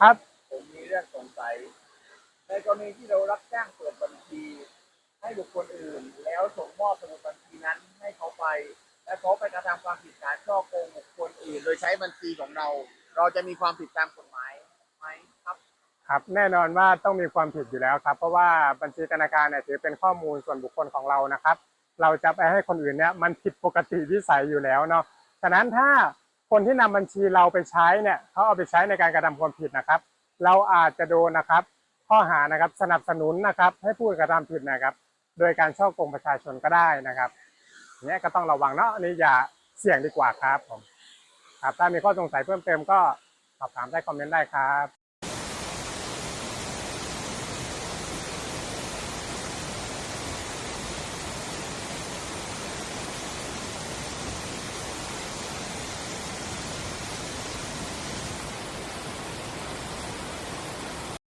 ครับ ผมมีเรื่องสงสัย ในกรณีที่เรารับจ้างเปิดบัญชี ให้บุคคลอื่น แล้วส่งมอบสมุดบัญชีนั้นให้เขาไป และเขาไปกระทำความผิดฐานช่อโกงบุคคลอื่น โดยใช้บัญชีของเรา เราจะมีความผิดตามกฎหมายไหมครับ ครับแน่นอนว่าต้องมีความผิดอยู่แล้วครับ เพราะว่าบัญชีธนาคารเนี่ยถือเป็นข้อมูลส่วนบุคคลของเรานะครับ เราจะไปให้คนอื่นเนี่ยมันผิดปกติวิสัยอยู่แล้วเนาะฉะนั้นถ้า คนที่นำบัญชีเราไปใช้เนี่ยเขาเอาไปใช้ในการกระทำความผิดนะครับ เราอาจจะโดนนะครับ ข้อหานะครับสนับสนุนนะครับ ให้ผู้กระทำผิดนะครับ โดยการช่อโกงประชาชนก็ได้นะครับอย่างเนี้ยก็ต้องระวังเนาะอันนี้อย่าเสี่ยงดีกว่าครับผมครับถ้ามีข้อสงสัยเพิ่มเติมก็สอบถามได้คอมเมนต์ได้ครับ